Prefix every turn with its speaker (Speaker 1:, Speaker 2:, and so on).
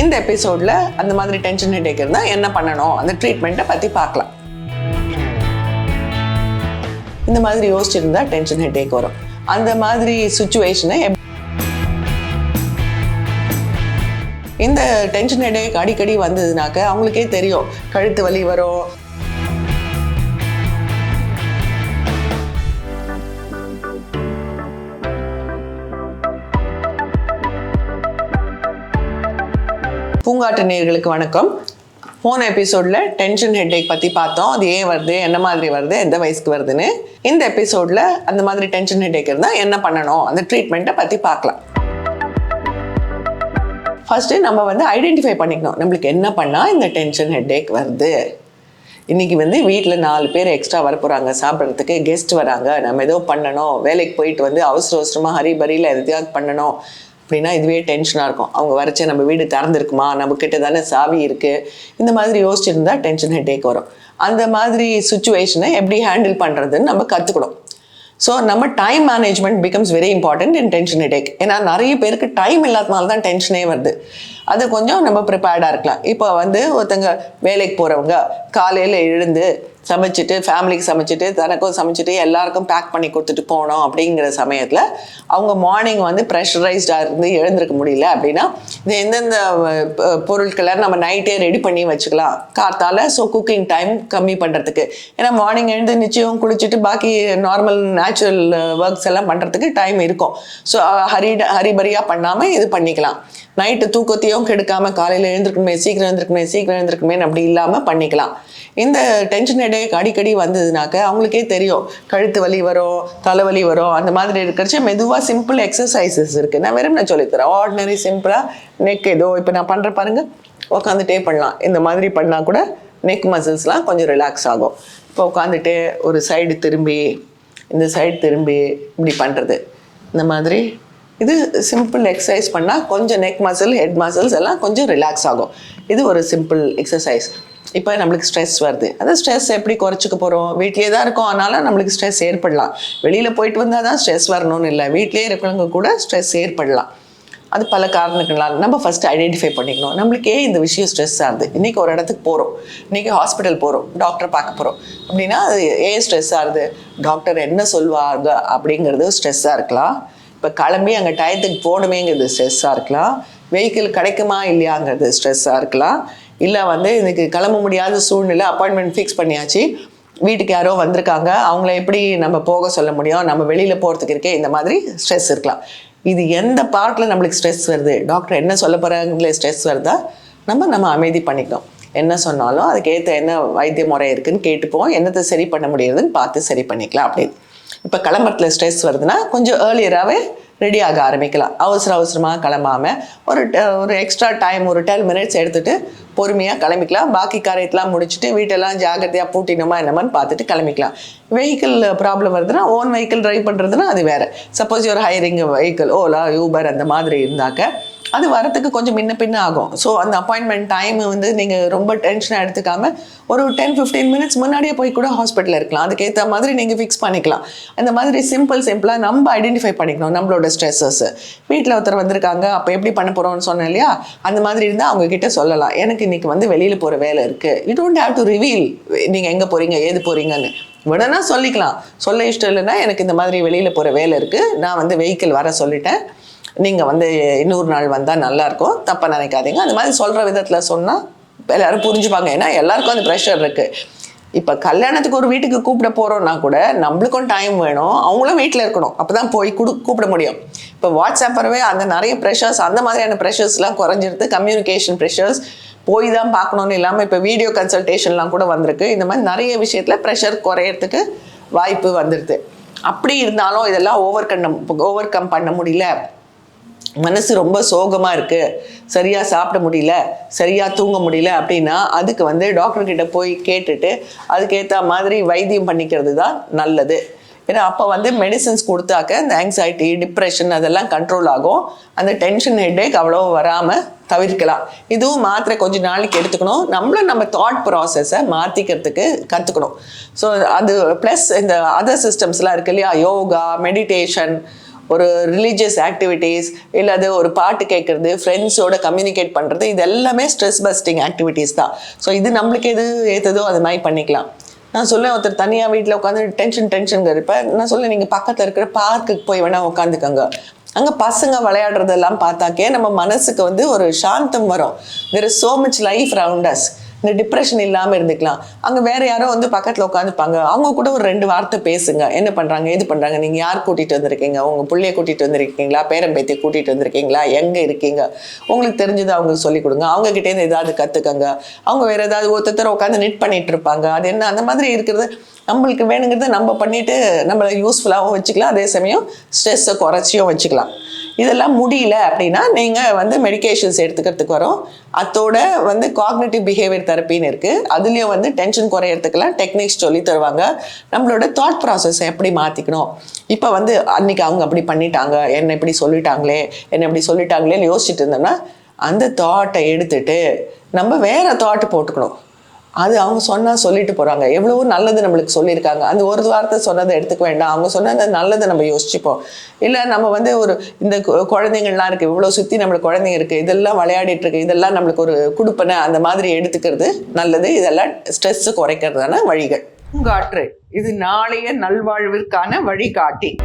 Speaker 1: இந்த எபிசோடில் அந்த மாதிரி டென்ஷன் ஹெடேக் இருந்தால் என்ன பண்ணணும்? அந்த ட்ரீட்மெண்ட்டை பற்றி பார்க்கலாம். இந்த மாதிரி யோசிச்சிருந்தா டென்ஷன் ஹெடேக் வரும். அந்த மாதிரி சுச்சுவேஷனை இந்த டென்ஷன் ஹெடேக் அடிக்கடி வந்ததுனாக்க அவங்களுக்கே தெரியும். கழுத்து வலி வரும் பூங்காட்டு நேர்களுக்கு வணக்கம். போன எபிசோடில் டென்ஷன் ஹெட்டேக் பற்றி பார்த்தோம். அது ஏன் வருது? என்ன மாதிரி வருது? எந்த வயசுக்கு வருதுன்னு. இந்த எபிசோடில் அந்த மாதிரி டென்ஷன் ஹெட்டேக் இருந்தால் என்ன பண்ணணும்? அந்த ட்ரீட்மெண்ட்டை பற்றி பார்க்கலாம். ஃபஸ்ட்டு நம்ம வந்து ஐடென்டிஃபை பண்ணிக்கணும். நம்மளுக்கு என்ன பண்ணால் இந்த டென்ஷன் ஹெட்டேக் வருது? இன்றைக்கி வந்து வீட்டில் நாலு பேர் எக்ஸ்ட்ரா வர போகிறாங்க சாப்பிட்றதுக்கு கெஸ்ட் வராங்க. நம்ம ஏதோ பண்ணணும். வேலைக்கு போயிட்டு வந்து அவசர அவசரமாக ஹரிபரியில் எதையாவது பண்ணணும். அப்படின்னா இதுவே டென்ஷனாக இருக்கும். அவங்க வரைச்ச நம்ம வீடு திறந்துருக்குமா? நம்ம கிட்ட தானே சாவி இருக்குது இந்த மாதிரி யோசிச்சுருந்தா டென்ஷன் ஹெட்டேக் வரும். அந்த மாதிரி சுச்சுவேஷனை எப்படி ஹேண்டில் பண்ணுறதுன்னு நம்ம கற்றுக்கணும் ஸோ நம்ம time management becomes very important in tension headache ஏன்னா நிறைய பேருக்கு டைம் இல்லாதனால தான் டென்ஷனே வருது. அது கொஞ்சம் நம்ம ப்ரிப்பேர்டாக இருக்கலாம். இப்போ வந்து ஒருத்தங்க வேலைக்கு போகிறவங்க காலையில் எழுந்து சமைச்சிட்டு ஃபேமிலிக்கு சமைச்சிட்டு தனக்கும் சமைச்சிட்டு எல்லாருக்கும் பேக் பண்ணி கொடுத்துட்டு போனோம் அப்படிங்கிற சமயத்தில் அவங்க மார்னிங் வந்து ப்ரெஷரைஸ்டாக இருந்து எழுந்திருக்க முடியல அப்படின்னா இது எந்தெந்த பொருட்களை நம்ம நைட்டே ரெடி பண்ணி வச்சுக்கலாம். காத்தால ஸோ குக்கிங் டைம் கம்மி பண்ணுறதுக்கு ஏன்னா மார்னிங் எழுந்து நிச்சயம் குளிச்சுட்டு பாக்கி நார்மல் நேச்சுரல் ஒர்க்ஸ் எல்லாம் பண்ணுறதுக்கு டைம் இருக்கும். ஸோ ஹரி ஹரிபரியாக பண்ணாமல் இது பண்ணிக்கலாம். நைட்டு தூக்கத்தையும் கெடுக்காமல் காலையில் எழுந்திருக்கணுமே சீக்கிரம் எழுந்திருக்கணுமே சீக்கிரம் எழுந்திருக்கணுமே அப்படி இல்லாமல் பண்ணிக்கலாம். இந்த டென்ஷன் ஹெடேக் அடிக்கடி வந்ததுனாக்க அவங்களுக்கே தெரியும். கழுத்து வலி வரும் தலைவலி வரும் அந்த மாதிரி இருக்கிறச்சு மெதுவாக சிம்பிள் எக்ஸசைசஸ் இருக்குது நான் வெறும் நான் சொல்லித்தரேன் ஆர்டினரி சிம்பிளாக நெக் ஏதோ இப்போ நான் பண்ணுற பாருங்கள் உட்காந்துட்டே பண்ணலாம். இந்த மாதிரி பண்ணால் கூட நெக் மசில்ஸ்லாம் கொஞ்சம் ரிலாக்ஸ் ஆகும். இப்போ உட்காந்துட்டே ஒரு சைடு திரும்பி இந்த சைடு திரும்பி இப்படி பண்ணுறது இந்த மாதிரி இது சிம்பிள் எக்ஸசைஸ் பண்ணால் கொஞ்சம் நெக் மசில் ஹெட் மசில்ஸ் எல்லாம் கொஞ்சம் ரிலாக்ஸ் ஆகும். இது ஒரு சிம்பிள் எக்ஸசைஸ் இப்போ நம்மளுக்கு ஸ்ட்ரெஸ் வருது. அந்த ஸ்ட்ரெஸ் எப்படி குறைச்சிக்க போகிறோம் வீட்லேயே தான் இருக்கோம். அதனால நம்மளுக்கு ஸ்ட்ரெஸ் ஏற்படலாம். வெளியில் போயிட்டு வந்தால் தான் ஸ்ட்ரெஸ் வரணும்னு இல்லை. வீட்லேயே இருக்கிறவங்க கூட ஸ்ட்ரெஸ் ஏற்படலாம். அது பல காரணங்களால் நம்ம ஃபஸ்ட்டு ஐடென்டிஃபை பண்ணிக்கணும். நம்மளுக்கு ஏன் இந்த விஷயம் ஸ்ட்ரெஸ் ஆகுது. இன்றைக்கி ஒரு இடத்துக்கு போகிறோம் இன்றைக்கி ஹாஸ்பிட்டல் போகிறோம் டாக்டரை பார்க்க போகிறோம் அப்படின்னா அது ஏன் ஸ்ட்ரெஸ் ஆகுது? டாக்டர் என்ன சொல்லுவாங்க அப்படிங்கிறது ஸ்ட்ரெஸ்ஸாக இருக்கலாம். இப்போ கிளம்பி அங்கே டயத்துக்கு போகணுமேங்கிறது ஸ்ட்ரெஸ்ஸாக இருக்கலாம். வெஹிக்கிள் கிடைக்குமா இல்லையாங்கிறது ஸ்ட்ரெஸ்ஸாக இருக்கலாம். இல்லை வந்து இதுக்கு கிளம்ப முடியாத சூழ்நிலை அப்பாயின்மெண்ட் ஃபிக்ஸ் பண்ணியாச்சு. வீட்டுக்கு யாரோ வந்திருக்காங்க. அவங்கள எப்படி நம்ம போக சொல்ல முடியும்? நம்ம வெளியில் போகிறதுக்கு இருக்கே இந்த மாதிரி ஸ்ட்ரெஸ் இருக்கலாம். இது எந்த பார்ட்டில் நம்மளுக்கு ஸ்ட்ரெஸ் வருது? டாக்டர் என்ன சொல்ல போகிறாங்களே ஸ்ட்ரெஸ் வருதா? நம்ம நம்ம அமைதி பண்ணிக்கணும். என்ன சொன்னாலும் அதுக்கேற்ற என்ன வைத்திய முறை இருக்குதுன்னு கேட்டுப்போம் என்னத்தை சரி பண்ண முடியுதுன்னு பார்த்து சரி பண்ணிக்கலாம் அப்படின்னு. இப்போ கிளம்புறதுல ஸ்ட்ரெஸ் வருதுன்னா கொஞ்சம் ஏர்லியராகவே ரெடி ஆக ஆரம்பிக்கலாம். அவசர அவசரமாக கிளம்பாமல் ஒரு ஒரு எக்ஸ்ட்ரா டைம் ஒரு டென் மினிட்ஸ் எடுத்துகிட்டு பொறுமையாக கிளம்பிக்கலாம். பாக்கி காரியத்தெல்லாம் முடிச்சுட்டு வீட்டெல்லாம் ஜாக்கிரதையாக பூட்டினோமா என்னமான்னு பார்த்துட்டு கிளம்பிக்கலாம். வெஹிக்கிள் ப்ராப்ளம் வருதுன்னா ஓன் வெஹிக்கிள் ட்ரைவ் பண்ணுறதுன்னா அது வேறு. சப்போஸ் ஒரு ஹையரிங் வெஹிக்கிள் ஓலா யூபர் அந்த மாதிரி இருந்தாக்க அது வரத்துக்கு கொஞ்சம் முன்ன பின்ன ஆகும். ஸோ அந்த அப்பாயின்மெண்ட் டைம் வந்து நீங்கள் ரொம்ப டென்ஷனாக எடுத்துக்காம ஒரு டென் ஃபிஃப்டீன் மினிட்ஸ் முன்னாடியே போய் கூட ஹாஸ்பிட்டலில் இருக்கலாம். அதுக்கேற்ற மாதிரி நீங்கள் ஃபிக்ஸ் பண்ணிக்கலாம். அந்த மாதிரி சிம்பிள் சிம்பிளாக நம்ம ஐடென்டிஃபை பண்ணிக்கணும் நம்மளோட ஸ்ட்ரெஸ்ஸஸ் வீட்டில் ஒருத்தர் வந்திருக்காங்க அப்போ எப்படி பண்ண போகிறோம்னு சொன்னேன் இல்லையா? அந்த மாதிரி இருந்தால் அவங்க கிட்ட சொல்லலாம். எனக்கு இன்றைக்கி வந்து வெளியில் போகிற வேலை இருக்குது you don't have to reveal நீங்கள் எங்கே போகிறீங்க ஏது போகிறீங்கன்னு வேணும்னா சொல்லிக்கலாம். சொல்ல இஷ்டம் இல்லைன்னா எனக்கு இந்த மாதிரி வெளியில் போகிற வேலை இருக்குது நான் வந்து வெஹிக்கிள் வர சொல்லிட்டேன். நீங்கள் வந்து இன்னொரு நாள் வந்தால் நல்லாயிருக்கும் தப்பாக நினைக்காதீங்க. அந்த மாதிரி சொல்கிற விதத்தில் சொன்னால் எல்லோரும் புரிஞ்சுப்பாங்க. ஏன்னா எல்லாருக்கும் அந்த ப்ரெஷர் இருக்குது இப்போ கல்யாணத்துக்கு ஒரு வீட்டுக்கு கூப்பிட போகிறோம்னா கூட நம்மளுக்கும் டைம் வேணும். அவங்களும் வீட்டில் இருக்கணும். அப்போ தான் போய் குடு கூப்பிட முடியும். இப்போ வாட்ஸ்அப்பரவே அந்த நிறைய ப்ரெஷர்ஸ் அந்த மாதிரியான ப்ரெஷர்ஸ்லாம் குறைஞ்சிருது. கம்யூனிகேஷன் ப்ரெஷர்ஸ் போய் தான் பார்க்கணுன்னு இல்லாமல் இப்போ வீடியோ கன்சல்டேஷன்லாம் கூட வந்திருக்கு. இந்த மாதிரி நிறைய விஷயத்தில் ப்ரெஷர் குறையறதுக்கு வாய்ப்பு வந்துடுது அப்படி இருந்தாலும் இதெல்லாம் ஓவர் கம் ஓவர் கம் பண்ண முடியல. மனசு ரொம்ப சோகமாக இருக்குது சரியாக சாப்பிட முடியல சரியாக தூங்க முடியல அப்படின்னா அதுக்கு வந்து டாக்டர்கிட்ட போய் கேட்டுட்டு அதுக்கேற்ற மாதிரி வைத்தியம் பண்ணிக்கிறது தான் நல்லது. ஏன்னா அப்போ வந்து மெடிசன்ஸ் கொடுத்தாக்க இந்த ஆங்ஸைட்டி டிப்ரெஷன் அதெல்லாம் கண்ட்ரோல் ஆகும். அந்த டென்ஷன் ஹெட்டேக் அவ்வளோ வராமல் தவிர்க்கலாம். இதுவும் மாத்திரை கொஞ்சம் நாளைக்கு எடுத்துக்கணும். நம்மளும் நம்ம தாட் ப்ராசஸை மாற்றிக்கிறதுக்கு கற்றுக்கணும் ஸோ அது ப்ளஸ் இந்த அதர் சிஸ்டம்ஸ்லாம் இருக்கு இல்லையா? யோகா மெடிடேஷன் ஒரு ரிலீஜியஸ் ஆக்டிவிட்டீஸ் அது ஒரு பாட்டு கேட்குறது ஃப்ரெண்ட்ஸோட கம்யூனிகேட் பண்ணுறது இது எல்லாமே ஸ்ட்ரெஸ் பஸ்டிங் ஆக்டிவிட்டீஸ் தான். ஸோ இது நம்மளுக்கு எது ஏற்றதோ அது மாதிரி பண்ணிக்கலாம். நான் சொல்லேன் ஒருத்தர் தனியாக வீட்டில் உட்காந்து டென்ஷன் டென்ஷன் இருப்பேன் நான் சொல்ல நீங்கள் பக்கத்தில் இருக்கிற பார்க்குக்கு போய் வேணால் உட்காந்துக்கோங்க. அங்கே பசங்க விளையாடுறதெல்லாம் பார்த்தாக்கே நம்ம மனசுக்கு வந்து ஒரு சாந்தம் வரும். There is so much life round us இந்த டிப்ரெஷன் இல்லாமல் இருந்துக்கலாம். அங்கே வேற யாரோ வந்து பக்கத்தில் உட்காந்துப்பாங்க. அவங்க கூட ஒரு ரெண்டு வார்த்தை பேசுங்க. என்ன பண்ணுறாங்க எது பண்ணுறாங்க நீங்கள் யார் கூட்டிகிட்டு வந்திருக்கீங்க? உங்கள் பிள்ளைய கூட்டிகிட்டு வந்திருக்கீங்களா? பேரம்பேத்தியை கூட்டிகிட்டு வந்திருக்கீங்களா? எங்கே இருக்கீங்க? உங்களுக்கு தெரிஞ்சதை அவங்களுக்கு சொல்லிக் கொடுங்க. அவங்ககிட்டேருந்து ஏதாவது கற்றுக்கங்க அவங்க வேற ஏதாவது ஒருத்தர் உட்காந்து நிட் பண்ணிட்டு இருப்பாங்க. அது என்ன? அந்த மாதிரி இருக்கிறது நம்மளுக்கு வேணுங்கிறத நம்ம பண்ணிட்டு நம்மளை யூஸ்ஃபுல்லாகவும் வச்சுக்கலாம். அதே சமயம் ஸ்ட்ரெஸ்ஸை குறைச்சியும் வச்சுக்கலாம். இதெல்லாம் முடியல அப்படின்னா நீங்கள் வந்து மெடிகேஷன்ஸ் எடுத்துக்கிறதுக்கு வரும். அதோட வந்து காக்னேட்டிவ் பிஹேவியர் தெரப்பின்னு இருக்குது அதுலேயும் வந்து டென்ஷன் குறையிறதுக்கெல்லாம் டெக்னிக்ஸ் சொல்லி தருவாங்க. நம்மளோட தாட் ப்ராசஸ் எப்படி மாற்றிக்கணும் இப்போ வந்து அன்னைக்கு அவங்க அப்படி பண்ணிட்டாங்க என்ன இப்படி சொல்லிட்டாங்களே என்ன இப்படி சொல்லிட்டாங்களேன்னு யோசிச்சுட்டு இருந்தோம்னா அந்த தாட்டை எடுத்துட்டு நம்ம வேற தாட்டு போட்டுக்கணும். அது அவங்க சொன்னால் சொல்லிட்டு போகிறாங்க எவ்வளவோ நல்லது நம்மளுக்கு சொல்லியிருக்காங்க. அந்த ஒரு வாரத்தை சொன்னதை எடுத்துக்க வேண்டாம். அவங்க சொன்னது நல்லதை நம்ம யோசிச்சுப்போம். இல்லை நம்ம வந்து ஒரு இந்த கு- குழந்தைங்கள்லாம் இருக்குது இவ்வளோ சுற்றி நம்மளுக்கு குழந்தைங்க இருக்குது இதெல்லாம் விளையாடிட்டு இருக்கு. இதெல்லாம் நம்மளுக்கு ஒரு குடுப்பனை அந்த மாதிரி எடுத்துக்கிறது நல்லது. இதெல்லாம் ஸ்ட்ரெஸ்ஸு குறைக்கிறதான வழிகள். காற்று இது நாளைய நல்வாழ்விற்கான வழிகாட்டி.